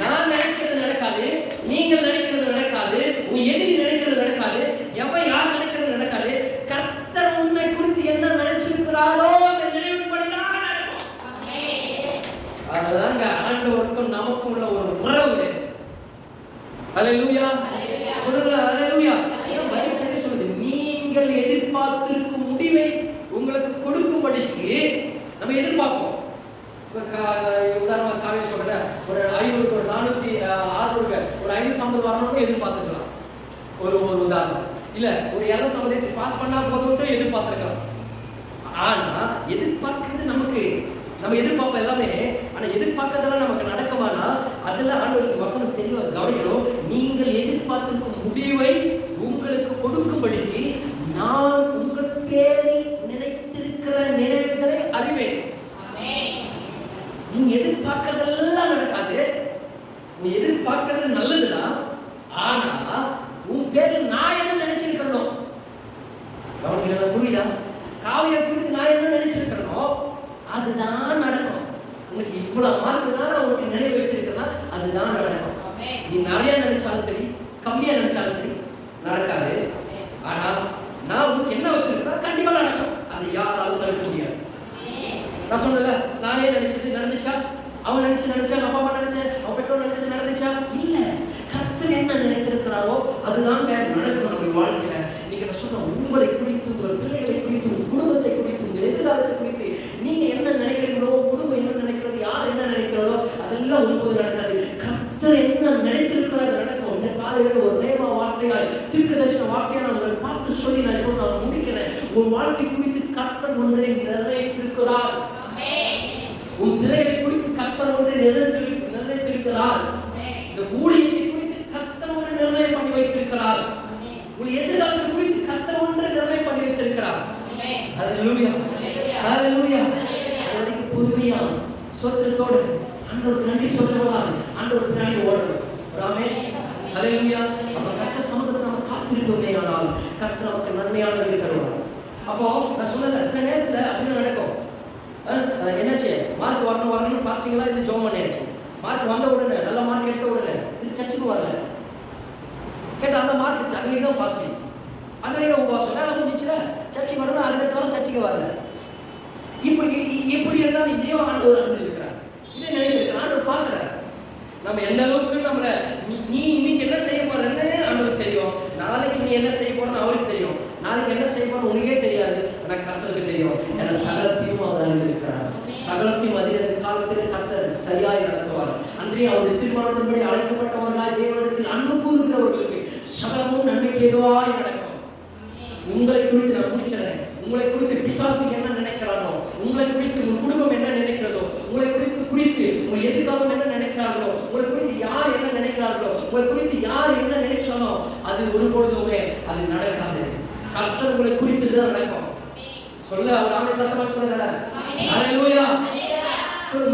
நான் நினைக்கிறது நடக்காது நீங்கள் நினைக்கிறது நடக்காது உன் எதிரி நினைக்கிறது நடக்காது எவன் யார் நினைக்கிறது நடக்காது கர்த்தர் உன்னை குறித்து என்ன நினைச்சிருக்கிறாரோ அந்த நினைவுபடிதான் நடக்கும் அதுதாங்க ஆண்டவருக்கும் நமக்கும் உள்ள ஒரு உறவு அல்லேலூயா. சொல்லுங்க ஏன் பைபிள் சொல்லுது? நீங்கள் எதிர்பார்த்திருக்கும் முடிவை உங்களுக்கு கொடுக்கும்படிக்கு நம்ம எதிர்பார்ப்போம். இப்ப கா- உதாரணமா காவிய சொல்றேன் ஒரு ஐநூறு ஒரு நானூத்தி ஆறுநூறு ஒரு ஐநூத்தி ஐம்பது வரணும்னு எதிர்பார்த்துக்கலாம் ஒரு ஒரு உதாரணம். இல்ல ஒரு இரநூத்தம்பது பாஸ் பண்ணா போதும் எதிர்பார்த்துருக்கலாம். ஆனா எதிர்பார்க்கிறது நமக்கு நம்ம எதிர்பார்ப்போம் எல்லாமே ஆனா எதிர்பார்க்கறதெல்லாம் நமக்கு நடக்குமானா அதுல ஆண்டவருக்கு வசனம் தெளிவாக கவனிக்கணும். நீங்கள் எதிர்பார்த்திருக்கும் முடிவை உங்களுக்கு கொடுக்கும்படிக்கு நான் உங்கள் பேரில் நினைத்திருக்கிற நினைவுகளை அறிவேன். நீ எதிர்பார்க்கறதெல்லாம் நடக்காது. நீ எதிர்பார்க்கறது நல்லதுதான் ஆனா உன் பேரில் நான் என்ன நினைச்சிருக்கணும் கவனிக்கிறேன் புரியுதா? காவிய குறித்து நான் என்ன நினைச்சிருக்கேன் அதுதான் நடக்கும். உனக்கு இவ்வளவு மார்க் தான் நான் உனக்கு நினைவு வச்சிருக்கேன்னா அதுதான் நடக்கும். நீ நிறைய நினைச்சாலும் சரி கம்மியா நினைச்சாலும் சரி நடக்காது. ஆனா நான் உனக்கு என்ன வச்சிருக்கேன் கண்டிப்பா நடக்கும். அதை யாராலும் தடுக்க முடியாது. நான் சொன்னல நானே நினைச்சிட்டு நடந்துச்சா? அவன் நினைச்சு நினைச்சா அப்பா அம்மா நினைச்ச அவன் பெற்றோர் நினைச்சு நடந்துச்சா? இல்ல. கர்த்தர் என்ன நினைத்திருக்கிறாரோ அதுதாங்க நடக்கும் நம்ம வாழ்க்கையில. நீங்க நான் சொன்ன உங்களை குறித்து உங்கள் பிள்ளைகளை குறித்து உங்கள் குடும்பத்தை குறித்து எதிர்காலத்தை குறித்து நீங்க என்ன நினைக்கிறீங்களோ குடும்பம் என்ன நினைக்கிறது யார் என்ன நினைக்கிறதோ அதெல்லாம் ஒருபோது நடக்காது. கர்த்தர் என்ன நினைத்திருக்கிறார் நடக்கும். இந்த காலையில ஒரு நேமா வார்த்தையால் தீர்க்க தரிசன வார்த்தையை நான் உங்களை பார்த்து சொல்லி நான் இப்போ நான் முடிக்கிறேன். உன் வாழ்க்கை குறித்து கர்த்தர் ஒன்றை நிறைவேற்றிருக்கிறார். உன் பிள்ளைகளை குறித்து கர்த்தர் ஒன்றை நிறைவேற்றி நிறைவேற்றிருக்கிறார். இந்த ஊழியத்தை குறித்து கர்த்தர் ஒரு நிர்ணயம் பண்ணி வைத்திருக்கிறார். உன் எதிர்காலத்தை குறித்து கர்த்தர் ஒன்றை நிர்ணயம் பண்ணி வைத்திருக்கிறார். ஹalleluya ஹalleluya. அதுக்கு புதுமையா சொத்தத்தோடு ஆண்டவருக்கு நன்றி சொல்றவங்களா ஆண்டவருக்கு பின்னாடி ஓடணும் ஆமென். ஹalleluya. அப்ப கர்த்தர் சமூகத்தை நம்ம காத்திருப்போமே ஆனால் கர்த்தர் நமக்கு நன்மையானவர்களை தருவார். அப்போ நான் சொன்னல சில நேரத்துல அப்படின்னு நடக்கும். அஹ், அஹ், என்னாச்சு? மார்க் வரணும் வரணும்னு ஃபாஸ்டிங்லாம் இது ஜோம் பண்ணியாச்சு. மார்க் வந்த உடனே நல்ல மார்க் எடுத்த உடனே இது சர்ச்சுக்கு வரல. கேட்டால் அந்த மார்க் அங்கேயே தான் ஃபாஸ்டிங் அங்கேயே உபவாசம் வேலை முடிஞ்சிச்சுல? சர்ச்சுக்கு வரணும் அதுக்கடுத்தாலும் சர்ச்சுக்கு வரல. இப்படி இப்படி இருந்தாலும் இதையும் ஆண்டவர் அன்பு இருக்கிறார் இதை நினைக்கிறார் ஆண்டவர் பார்க்கிறார் நம்ம எந்த அளவுக்கு நம்மள நீ- இன்னைக்கு என்ன செய்ய போறேன்னு அவனுக்கு தெரியும். நாளைக்கு நீ என்ன செய்ய போறன்னு அவருக்கு தெரியும். நாளைக்கு என்ன செய்ய போறன்னு உனக்கே தெரியாது. ஆனா கர்த்தருக்கு தெரியும். ஏன்னா சகலத்தையும் அவர் அறிந்திருக்கிறார். சகலத்தையும் அதிக காலத்தில் கர்த்தர் சரியாய் நடத்துவார். அன்றே அவருடைய தீர்மானத்தின்படி அழைக்கப்பட்டவர்களாய் தேவனிடத்தில் அன்பு கூறுகிறவர்களுக்கு சகலமும் நன்மைக்கு எதுவாய் நடக்கும். உங்களை குறித்து நான் முடிச்சிடறேன் உங்களை குறித்து பிசாசு என்ன நினைக்கிறானோ உங்களை குறித்து உங்கள் குடும்பம் என்ன நினைக்கிறதோ? உங்களை குறித்து குறித்து உங்கள் எதிர்காலம் என்ன நினைக்கிறார்களோ? உங்களை குறித்து யார் என்ன நினைக்கிறார்களோ? உங்களை குறித்து யார் என்ன நினைச்சாலும் அது ஒரு பொழுதுமே அது நடக்காது. கர்த்தர் உங்களை குறித்து தான் நடக்கும். சொல்ல அவர் ஆமே சத்தமா சொல்லுங்க.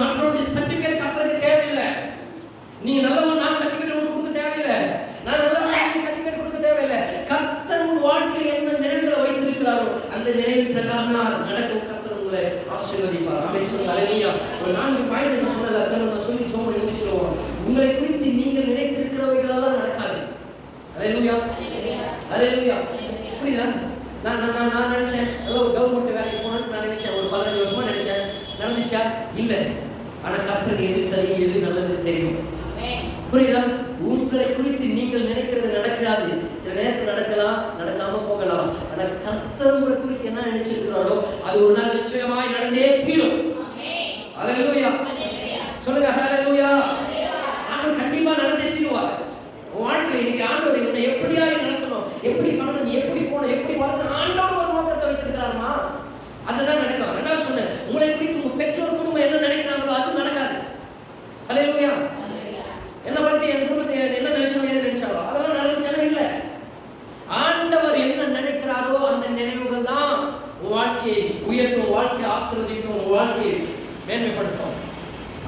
மற்றவருடைய சர்டிபிகேட் கர்த்தருக்கு தேவையில்லை. நீ நல்லவன் நான் சர்டிபிகேட் உங்களுக்கு கொடுக்க தேவையில்லை. நான் நல்லவன் சர்டிபிகேட் கொடுக்க தேவையில்லை. கர்த்தர் உன் வாழ்க்கையில் என்ன நினைவுகளை வைத்திருக்கிறாரோ அந்த நினைவு பிரகாரம் நடக்கும். உங்களை ஆசீர்வதிப்பார். ஆமென் ஹalleluya ஒரு நான்கு பாயிண்ட் என்ன சொன்னல அத்தனை நான் சொல்லி ஜோமனை முடிச்சிருவோம். உங்களை குறித்து நீங்கள் நினைத்திருக்கிறவைகளெல்லாம் நடக்காது. அல்லேலூயா அல்லேலூயா புரியுதா? நான் நான் நான் நான் நினைச்சேன். ஏதோ கவர்மெண்ட் வேலைக்கு போகணும்னு நான் நினைச்சேன். ஒரு பதினஞ்சு வருஷமா நினைச்சேன். நடந்துச்சா? இல்ல. ஆனா கர்த்தருக்கு எது சரி எது நல்லது தெரியும். புரியுதா? உங்களை குறித்து நீங்கள் நினைக்கிறது நடக்காது. சில நேரத்தில் நடக்கலாம் நடக்காம போகலாம். ஆனா கர்த்தர் உங்களை குறித்து என்ன நினைச்சிருக்கிறாரோ அது ஒரு நாள் நிச்சயமாய் நடந்தே தீரும். ஹalleluya. சொல்லுங்க ஹalleluya. ஆண்டவர் கண்டிப்பா நடந்தே தீருவார். உன் வாழ்க்கையில இன்னைக்கு ஆண்டவர் உன்னை எப்படியாய் நடத்தணும்? எப்படி பண்ணணும் எப்படி போகணும் எப்படி வரணும் ஆண்டவர் ஒரு நோக்கத்தை வைத்திருக்கிறாருமா? அதுதான் நடக்கும். ரெண்டாவது சொன்னேன் உங்களை குறித்து உங்க பெற்றோர் குடும்பம் என்ன நினைக்கிறாங்களோ அது நடக்காது. ஹalleluya. என்ன பத்தி என் குடும்பத்தை என்ன நினைச்சோம் எது நினைச்சாலோ அதெல்லாம் நடந்துச்சாலும் இல்ல ஆண்டவர் என்ன நினைக்கிறாரோ நினைவுகள் தான் உன் வாழ்க்கையை உயர்த்தும் வாழ்க்கையை ஆசீர்வதிக்கும் உன் வாழ்க்கையை மேன்மைப்படுத்தும்.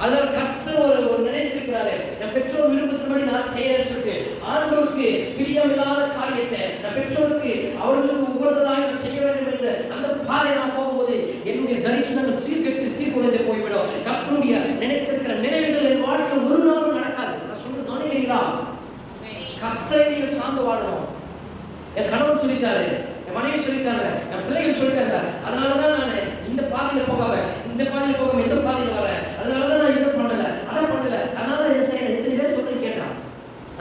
அதனால கர்த்தர் ஒரு ஒரு நினைத்திருக்கிறாரு என் பெற்றோர் விருப்பத்தின்படி நான் செய்யறேன்னு சொல்லிட்டு ஆண்டவருக்கு பிரியமில்லாத காரியத்தை நான் பெற்றோருக்கு அவர்களுக்கு உகந்ததாக நான் செய்ய வேண்டும் என்ற அந்த பாதை நான் போகும்போது என்னுடைய தரிசனங்கள் சீர்கெட்டு சீர்குலைந்து போய்விடும். கர்த்தருடைய நினைத்திருக்கிற நினைவுகள் என் வாழ்க்கை ஒரு நாளும் நடக்காது. நான் சொல்றது கவனிக்கிறீங்களா? ஆமென் கர்த்தரை நீங்கள் சார்ந்து வாழணும். என் கணவன் சொல்லிட்டாரு என் மனைவி சொல்லித்தாங்க என் பிள்ளைகள் சொல்லிட்டாங்க. அதனால தான் நான் இந்த பாதையில போகாம இந்த பாதையில போகாம எந்த பாதையில் வரேன். அதனால தான் நான் இதை பண்ணல. அதை பண்ணல. அதனால தான் இதை செய்யறேன் எத்தனை பேர் சொல்லி கேட்டான்.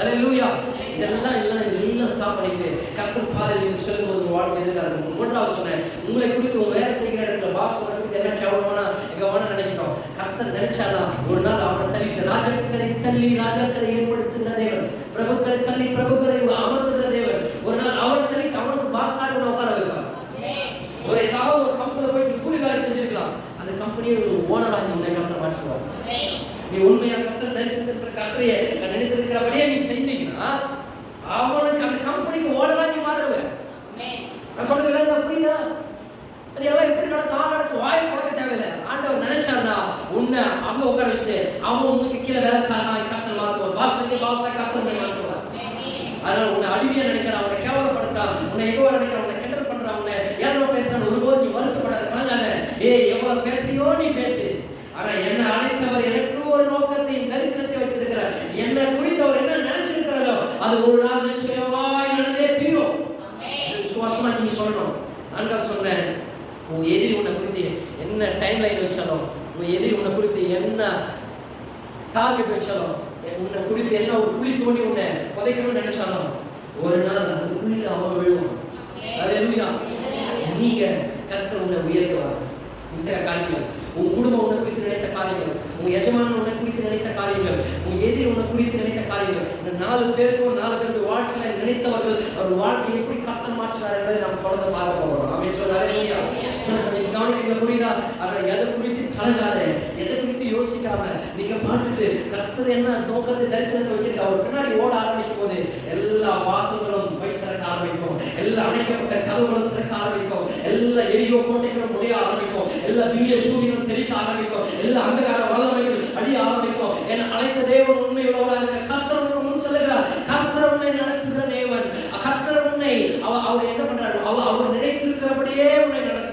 அல்ல லூயா இதெல்லாம் எல்லாம் எல்லாம் ஸ்டாப் பண்ணிட்டு கர்த்தர் பாதையில் நீங்கள் செல்லும்போது உங்க வாழ்க்கை எதிராக இருக்கும் மூன்றாவது சொன்னேன். உங்களை குறித்து உங்க வேலை செய்கிற இடத்துல பாஸ் சொல்றது என்ன கேவலமான கவனம் நினைக்கிறோம்? கர்த்தர் நினைச்சாதான் ஒரு நாள் அவனை தள்ளிட்டு ராஜாக்களை தள்ளி ராஜாக்களை ஏற்படுத்துகிற தேவன். பிரபுக்களை தள்ளி பிரபுக்களை அமர்த்துகிற தேவன் ஒரு நாள் அவனை தள்ளிட்டு அவனுக்கு பாஸாக கூட உட்கார வைப்பார் ஆமென் ஒரு ஏதாவது ஒரு கம்பெனியில் போய் நீ கூலி வேலை செஞ்சிருக்கலாம் அந்த கம்பெனியை ஒரு ஓனராக உன்னை கர்த்தர் மாற்றுவார் நீ உண்மையாக கர்த்தர் தரிசனத்திற்கு கர்த்தரையே நினைத்திருக்கிறபடியே நீ செஞ்சீங்கன்னா அவனுக்கு அந்த கம்பெனிக்கு ஓனரா நீ மாறுவ நான் சொல்றது விளங்குதா புரியுதா? அது எல்லாம் எப்படி நடக்கும்? ஆள் நடக்கும் வாய் பழக்க தேவையில்லை. ஆண்டவர் நினைச்சாருன்னா உன்னை அங்க உட்கார வச்சுட்டு அவன் உனக்கு கீழே வேலைக்காரனா கர்த்தர் மாற்றுவான் பாசங்க பாசா கர்த்தர் உன்னை மாற்றுவார் அதனால உன்னை அடிமையா நினைக்கிறான் அவனை கேவலப்படுத்துறான். உன்னை எவ்வளவு நினைக்கிறான் உன்னை கிண்டல் பண்றான். உன்னை யாரோ பேசுறான் ஒருபோது நீ வருத்தப்படாத கலங்காத. ஏய் எவ்வளவு பேசுறியோ நீ பேசு. ஆனா என்ன அழைத்தவர் எனக்கு ஒரு நோக்கத்தை தரிசனத்தை வைத்திருக்கிறார். என்னை குறித்தவர் என்ன நினைச்சிருக்கிறாரோ அது ஒரு நாள் நிச்சயமாய் நடந்தே தீரும். ஆமென். விசுவாசமா நீங்க சொல்லணும். நான் சொன்னேன் உங்க எதிரி உன்னை குறித்து என்ன டைம் லைன் வச்சாலும் உங்க எதிரி உன்னை குறித்து என்ன டார்கெட் வச்சாலும் உன்னை குறித்து என்ன ஒரு குழி தோண்டி உன்னை புதைக்கணும்னு நினைச்சாலும் ஒரு நாள் அந்த குழியில அவன் விழுவான் நீங்க கர்த்தர் உன்னை உயர்த்துவார். இந்த காரியங்கள். உன் குடும்பம் உன்னை குறித்து நினைத்த காரியங்கள். உன் எஜமானன் உன்னை குறித்து நினைத்த காரியங்கள். உன் எதிரி உன்னை குறித்து நினைத்த காரியங்கள். இந்த நாலு பேருக்கும் நாலு பேருக்கு வாழ்க்கையில நினைத்தவர்கள் அவர் வாழ்க்கையை எப்படி கர்த்தர் மாற்றினார் என்பதை நம்ம தொடர்ந்து பார்க்க போகிறோம். அப்படின்னு சொல்றாரு இல்லையா சொல்லுங்க நீங்க புரியுதா? அதை எதை குறித்து கலங்காத. எதை குறித்து யோசிக்காம நீங்க பார்த்துட்டு கர்த்தர் என்ன நோக்கத்தை தரிசனத்தை வச்சிருக்க அவர் பின்னாடி ஓட ஆரம்பிக்கும் போது எல்லா வாசங்களும் போய் திறக்க ஆரம்பிக்கும். எல்லா அடைக்கப்பட்ட கதவுகளும் திறக்க ஆரம்பிக்கும். எல்லா எரியோ கோட்டைகளும் முடிய ஆரம்பிக்கும். எல்லா தீய சூரியனும் தெரிக்க ஆரம்பிக்கும். எல்லா அந்தகார வல்லமைகள் அழிய ஆரம்பிக்கும். என அழைத்த தேவன் உண்மையுள்ளவராக இருக்க கர்த்தர் முன் சொல்லுகிறார் கர்த்தர் உன்னை நடத்துகிற தேவன். கர்த்தர் உன்னை அவர் என்ன பண்றாரு? அவர் நினைத்திருக்கிறபடியே உன்னை நடத்த